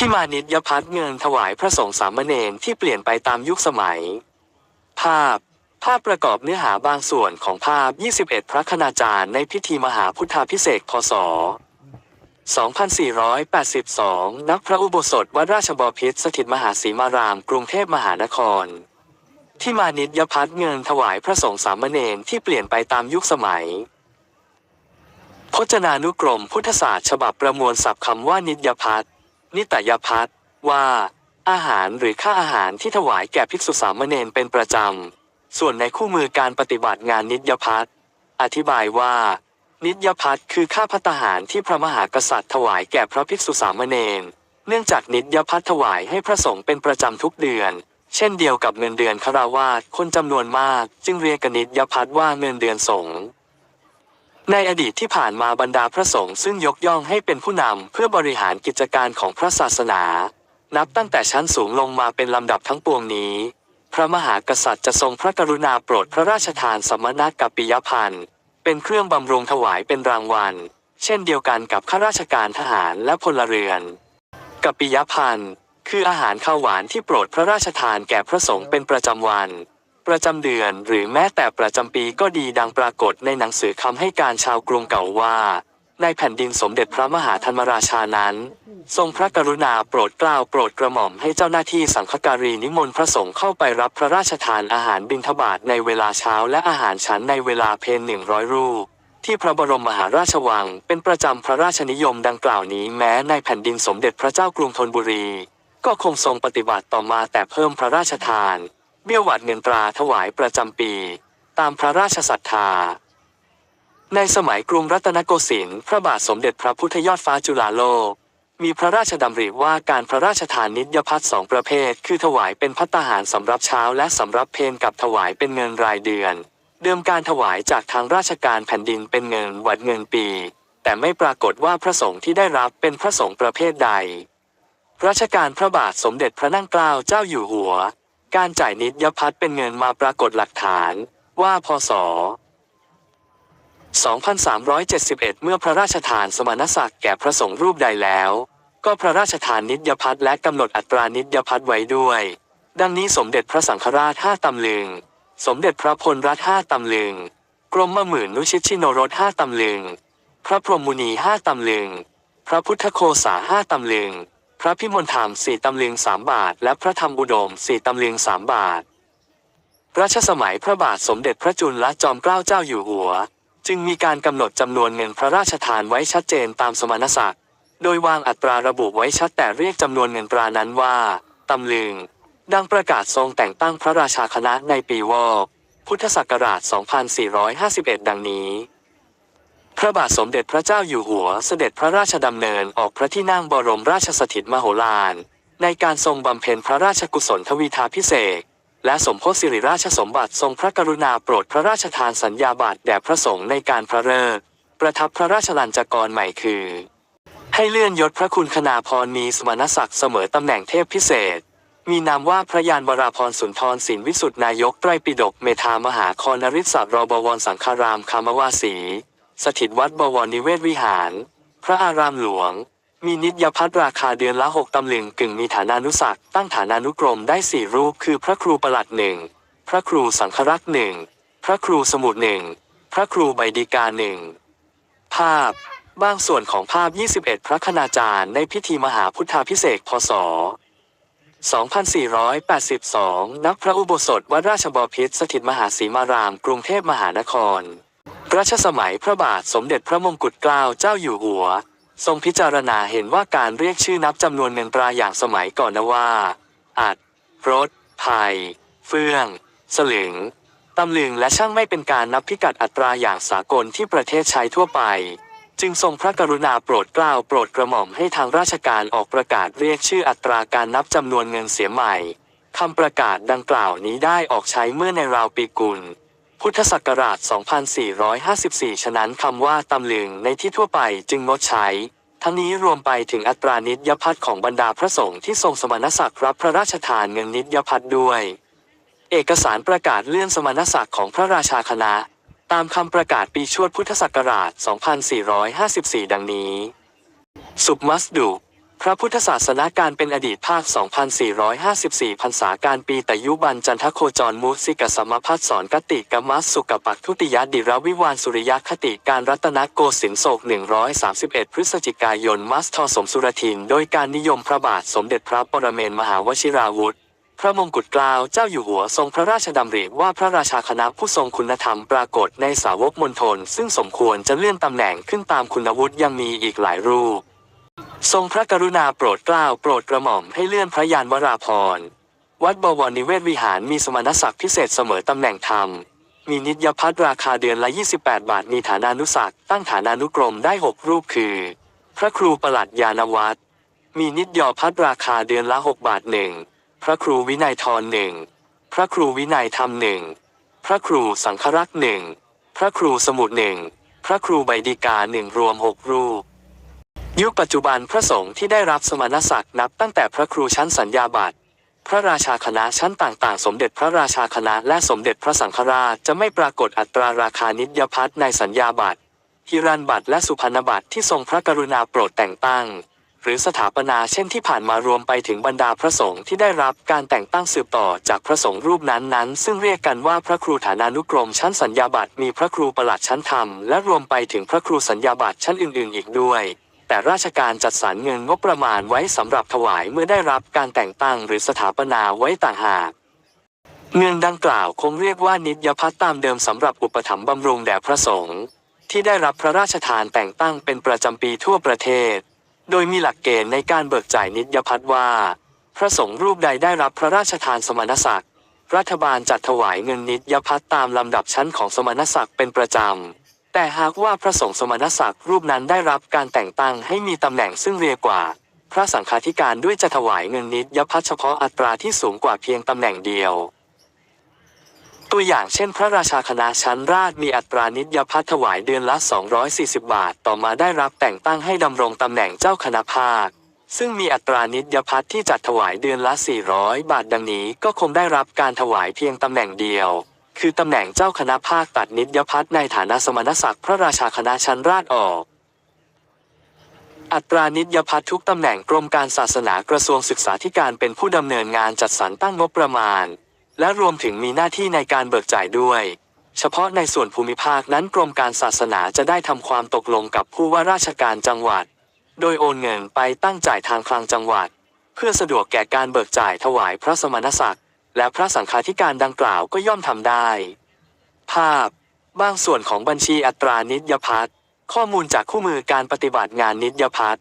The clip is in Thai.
ที่มานิตยพัฒน์เงินถวายพระสงฆ์สามเณรที่เปลี่ยนไปตามยุคสมัย ภาพ ภาพประกอบเนื้อหาบางส่วนของภาพ 21 พระคณาจารย์ในพิธีมหาพุทธาพิเศษพศ 2482 นักพระอุโบสถวัดราชบพิตรสถิตมหาสีมาราม กรุงเทพมหานคร ที่มานิตยพัฒน์เงินถวายพระสงฆ์สามเณรที่เปลี่ยนไปตามยุคสมัยพจนานุกรมพุทธศาสตร์ฉบับประมวลศัพท์คำว่านิตยพัฒน์ นิตยพัฒน์ว่า อาหารหรือค่าอาหารที่ถวายแก่ภิกษุสามเณรเป็นประจำ ส่วนในคู่มือการปฏิบัติงานนิตยพัฒน์อธิบายว่า นิตยพัฒน์คือค่าพัตตาหารที่พระมหากษัตริย์ถวายแก่พระภิกษุสามเณรเนื่องจากนิตยพัฒน์ถวายให้พระสงฆ์เป็นประจำทุกเดือน เช่นเดียวกับเงินเดือนคาราวาสคนจำนวนมาก จึงเรียกกันนิตยพัฒน์ว่าเงินเดือนสงฆ์ ในอดีตที่ผ่านมาบรรดาพระสงฆ์ซึ่งยกย่องให้เป็นผู้นำเพื่อบริหารกิจการของพระศาสนา นับตั้งแต่ชั้นสูงลงมาเป็นลำดับทั้งปวงนี้ พระมหากษัตริย์จะทรงพระกรุณาโปรดพระราชทานสมณกัปปิยพันธ์เป็นเครื่องบำรุงถวายเป็นรางวัล เช่นเดียวกันกับข้าราชการทหารและพลเรือนกัปปิยพันธ์คืออาหารข้าวหวานที่โปรดพระราชทานแก่พระสงฆ์เป็นประจำวัน ประจำเดือน หรือแม้แต่ประจำปีก็ดีดังปรากฏในหนังสือคำให้การชาวกรุงเก่าว่าในแผ่นดินสมเด็จพระมหาธรรมราชานั้น ทรงพระกรุณาโปรดเกล้าโปรดกระหม่อมให้เจ้าหน้าที่สังฆการีนิมนต์พระสงฆ์เข้าไปรับพระราชทานอาหารบิณฑบาตในเวลาเช้าและอาหารฉันในเวลาเพลหนึ่งร้อยรูป ที่พระบรมมหาราชวังเป็นประจำพระราชนิยมดังกล่าวนี้แม้ในแผ่นดินสมเด็จพระเจ้ากรุงธนบุรี ก็คงทรงปฏิบัติต่อมาแต่เพิ่มพระราชทาน เบี้ยหวัดเงินตราถวายประจำปี ตามพระราชศรัทธา ในสมัยกรุงรัตนโกสินทร์พระบาทสมเด็จพระพุทธยอดฟ้าจุฬาโลก มีพระราชดำริว่าการพระราชทานนิยพัฒสองประเภท คือถวายเป็นพัตตาหารสำหรับเช้าและสำหรับเพนกับถวายเป็นเงินรายเดือน เดิมการถวายจากทางราชการแผ่นดินเป็นเงินหวัดเงินปี แต่ไม่ปรากฏว่าพระสงฆ์ที่ได้รับเป็นพระสงฆ์ประเภทใดรัชการพระบาทสมเด็จพระนั่งเกล้าเจ้าอยู่หัว การจ่ายนิตยพัฒน์เป็นเงินมาปรากฏหลักฐาน ว่าพศ 2371 เมื่อพระราชทานสมณศักดิ์แก่พระสงฆ์รูปใดแล้ว ก็พระราชทานนิตยพัฒน์และกำหนดอัตรานิตยพัฒน์ไว้ด้วย ดังนี้สมเด็จพระสังฆราชห้าตำลึง สมเด็จพระพลรัตห้าตำลึง กรมมหมื่นนุชิตชิโนรสห้าตำลึง พระพรหมมุนีห้าตำลึง พระพุทธโคสาห้าตำลึง พระพิมลธรรมสี่ตำลึงสามบาท และพระธรรมอุดมสี่ตำลึงสามบาท รัชสมัยพระบาทสมเด็จพระจุลจอมเกล้าเจ้าอยู่หัว จึงมีการกำหนดจำนวนเงินพระราชทานไว้ชัดเจนตามสมณศักดิ์ โดยวางอัตราระบุไว้ชัดแต่เรียกจำนวนเงินตรานั้นว่าตำลึง ดังประกาศทรงแต่งตั้งพระราชาคณะในปีวอก พุทธศักราช 2451 ดังนี้ พระบาทสมเด็จพระเจ้าอยู่หัวเสด็จพระราชดำเนินออกพระที่นั่งบรมราชสถิตมโหฬารในการทรงบำเพ็ญพระราชกุศลทวีทาพิเศษและสมโพธิสิริราชสมบัติทรงพระกรุณาโปรดพระราชทานสัญญาบัตรแด่พระสงฆ์ในการพระฤกษ์ประทับพระราชลัญจกรใหม่คือ ให้เลื่อนยศพระคุณคณาพรมีสมณศักดิ์เสมอตำแหน่งเทพพิเศษ มีนามว่าพระยานวราพรสุนทรศิลวิสุทธนายกไตรปิฎกเมธามหาคอนริศรบวรสังฆารามคามวาสี สถิตวัดบวรนิเวศวิหาร พระอารามหลวง มีนิตยพัฒราคาเดือนละหกตำลึงกึ่งมีฐานานุศักตั้งฐานานุกรมได้สี่รูปคือพระครูประหลัดหนึ่งพระครูสังฆรักษ์หนึ่งพระครูสมุดหนึ่งพระครูใบดีกาหนึ่งภาพ บางส่วนของภาพ 21 พระคณาจารย์ในพิธีมหาพุทธาพิเศษพศ2482 นักพระอุโบสถวัดราชบพิตรสถิตมหาสีมาราม กรุงเทพมหานคร รัชสมัยพระบาทสมเด็จพระมงกุฎเกล้าเจ้าอยู่หัว ทรงพิจารณาเห็นว่าการเรียกชื่อนับจำนวนเงินตราอย่างสมัยก่อนนะว่า อัด รถไทยเฟื่อง สลึงตำลึงและช่างไม่เป็นการนับพิกัดอัตราอย่างสากลที่ประเทศใช้ทั่วไป จึงทรงพระกรุณาโปรดเกล้าโปรดกระหม่อมให้ทางราชการออกประกาศเรียกชื่ออัตราการนับจำนวนเงินเสียใหม่คำประกาศดังกล่าวนี้ได้ออกใช้เมื่อในราวปีกุล พุทธศักราช 2454 ฉะนั้นคำว่าตำลึงในที่ทั่วไปจึงงดใช้ ทั้งนี้รวมไปถึงอัตรานิยพัฒน์ของบรรดาพระสงฆ์ที่ทรงสมณศักดิ์รับพระราชทานเงินนิยพัฒน์ด้วย เอกสารประกาศเลื่อนสมณศักดิ์ของพระราชาคณะ ตามคำประกาศปีชวดพุทธศักราช 2454 ดังนี้ สุบมัสดุ พระพุทธศาสนาการเป็นอดีตภาค 2454พรรษาการปีแต่ยุบันจันทโคจรมุสิกสมพัฒสอนกติกมัสสุกปักทุติยดิรวิวานสุริยคติการรัตนโกสินโศก 131 พฤศจิกายนมัสทอสมสุรทิน โดยการนิยมพระบาทสมเด็จพระปรเมนมหาวชิราวุธ พระมงกุฎเกล้าเจ้าอยู่หัวทรงพระราชดำริว่าพระราชาคณะผู้ทรงคุณธรรมปรากฏในสาวกมณฑลซึ่งสมควรจะเลื่อนตำแหน่งขึ้นตามคุณวุฒิยังมีอีกหลายรูป ทรงพระกรุณาโปรดเกล้าโปรดกระหม่อมให้เลื่อนพระยานวราพร วัดบวรนิเวศวิหารมีสมณศักดิ์พิเศษเสมอตำแหน่งธรรม มีนิยพัฒราคาเดือนละ 28 บาท มีฐานานุศักดิ์ตั้งฐานานุกรมได้ 6 รูปคือ พระครูประหลัดยานวัตรมีนิยพัฒราคาเดือนละ 6 บาทหนึ่ง พระครูวินัยทรหนึ่ง พระครูวินัยธรรมหนึ่ง พระครูสังฆรักษ์หนึ่ง พระครูสมุดหนึ่ง พระครูใบดีกาหนึ่งรวมหกรูป ยุคปัจจุบันพระสงฆ์ที่ได้รับสมณศักดิ์นับตั้งแต่พระครูชั้นสัญญาบัตรพระราชาคณะชั้นต่างๆ สมเด็จพระราชาคณะและสมเด็จพระสังฆราชจะไม่ปรากฏอัตราราคานิยพัฒในสัญญาบัตรฮิรันบัตรและสุพรรณบัตรที่ทรงพระกรุณาโปรดแต่งตั้ง หรือสถาปนาเช่นที่ผ่านมารวมไปถึงบรรดาพระสงฆ์ที่ได้รับการแต่งตั้งสืบต่อจากพระสงฆ์รูปนั้นๆ ซึ่งเรียกกันว่าพระครูฐานานุกรมชั้นสัญญาบัตรมีพระครูประหลัดชั้นธรรมและรวมไปถึงพระครูสัญญาบัตรชั้นอื่นๆ อีกด้วย แต่ราชการจัดสรรเงินงบประมาณไว้สำหรับถวายเมื่อได้รับการแต่งตั้งหรือสถาปนาไว้ต่างหาก เงินดังกล่าวคงเรียกว่านิตยพัฒตามเดิมสำหรับอุปถัมภ์บำรุงแด่พระสงฆ์ที่ได้รับพระราชทานแต่งตั้งเป็นประจำปีทั่วประเทศ โดยมีหลักเกณฑ์ในการเบิกจ่ายนิตยพัฒว่า พระสงฆ์รูปใดได้รับพระราชทานสมณศักดิ์รัฐบาลจัดถวายเงินนิตยพัฒตามลำดับชั้นของสมณศักดิ์เป็นประจำ แต่หากว่าพระสงฆ์สมณศักดิ์รูปนั้นได้รับการแต่งตั้งให้มีตำแหน่งซึ่งเรียกว่า พระสังฆาธิการด้วยจะถวายเงินนิตยพัฒเฉพาะอัตราที่สูงกว่าเพียงตำแหน่งเดียว ตัวอย่างเช่น พระราชาคณะชั้นราชมีอัตรานิตยพัฒถวายเดือนละ 240 บาท ต่อมาได้รับแต่งตั้งให้ดำรงตำแหน่งเจ้าคณะภาคซึ่งมีอัตรานิตยพัฒที่จัดถวายเดือนละ 400 บาทดังนี้ก็คงได้รับการถวายเพียงตำแหน่งเดียว คือตำแหน่งเจ้าคณะภาคตัดนิตยพัฒน์ในฐานะสมณศักดิ์พระราชาคณะชั้นราชออก อัตรานิตยพัฒน์ทุกตำแหน่งกรมการศาสนากระทรวงศึกษาธิการเป็นผู้ดำเนินงานจัดสรรตั้งงบประมาณ และรวมถึงมีหน้าที่ในการเบิกจ่ายด้วย เฉพาะในส่วนภูมิภาคนั้นกรมการศาสนาจะได้ทำความตกลงกับผู้ว่าราชการจังหวัด โดยโอนเงินไปตั้งจ่ายทางคลังจังหวัด เพื่อสะดวกแก่การเบิกจ่ายถวายพระสมณศักดิ์ และพระสังฆาธิการดังกล่าวก็ย่อมทำได้ ภาพ บางส่วนของบัญชีอัตรานิยพัฒข้อมูลจากคู่มือการปฏิบัติงานนิยพัฒ